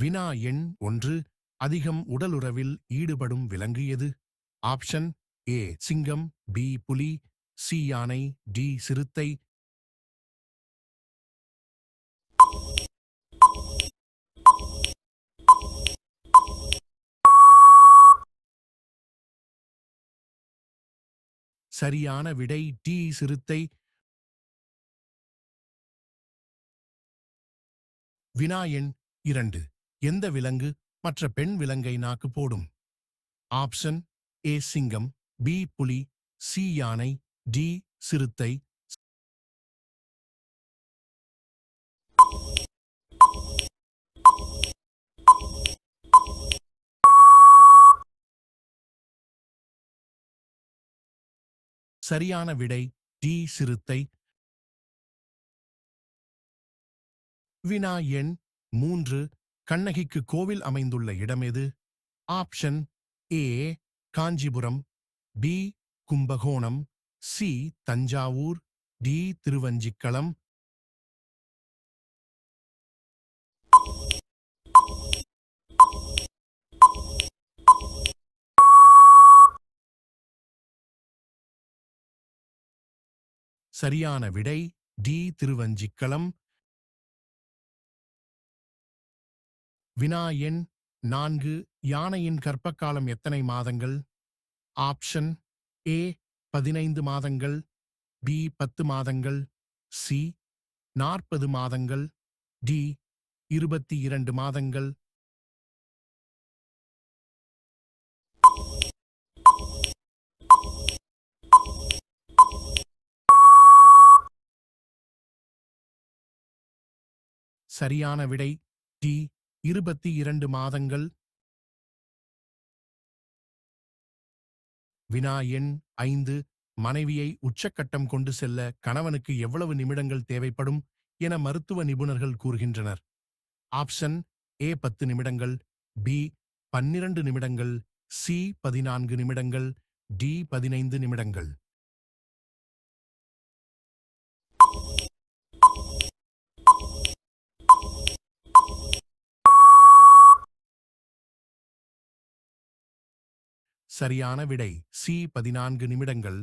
வினா எண் ஒன்று அதிகம் உடலுறவில் ஈடுபடும் விலங்கு எது? ஆப்ஷன் ஏ சிங்கம் பி புலி சி யானை டி சிறுத்தை. சரியான விடை டி சிறுத்தை. வினா எண் இரண்டு. எந்த விலங்கு மற்ற பெண் விலங்கை நாக்கு போடும்? ஆப்ஷன் ஏ சிங்கம் பி புலி சி யானை டி சிறுத்தை. சரியான விடை டி சிறுத்தை. வினா எண் மூன்று கண்ணகிக்கு கோவில் அமைந்துள்ள இடம் எது? Option A Kanchipuram B Kumbakonam C Thanjavur D Thiruvanchikulam சரியான விடை டி திருவஞ்சிக்களம் வினா எண் நான்கு யானையின் கர்ப்பகாலம் எத்தனை மாதங்கள்? ஆப்ஷன் ஏ பதினைந்து மாதங்கள் பி பத்து மாதங்கள் சி நாற்பது மாதங்கள் டி இருபத்தி இரண்டு மாதங்கள். சரியான விடை டி இருபத்தி இரண்டு மாதங்கள். வினா எண் ஐந்து. மனைவியை உச்சக்கட்டம் கொண்டு செல்ல கணவனுக்கு எவ்வளவு நிமிடங்கள் தேவைப்படும் என மருத்துவ நிபுணர்கள் கூறுகின்றனர். ஆப்ஷன் ஏ பத்து நிமிடங்கள் பி பன்னிரண்டு நிமிடங்கள் சி பதினான்கு நிமிடங்கள் டி பதினைந்து நிமிடங்கள். சரியான விடை. சி பதினான்கு நிமிடங்கள்.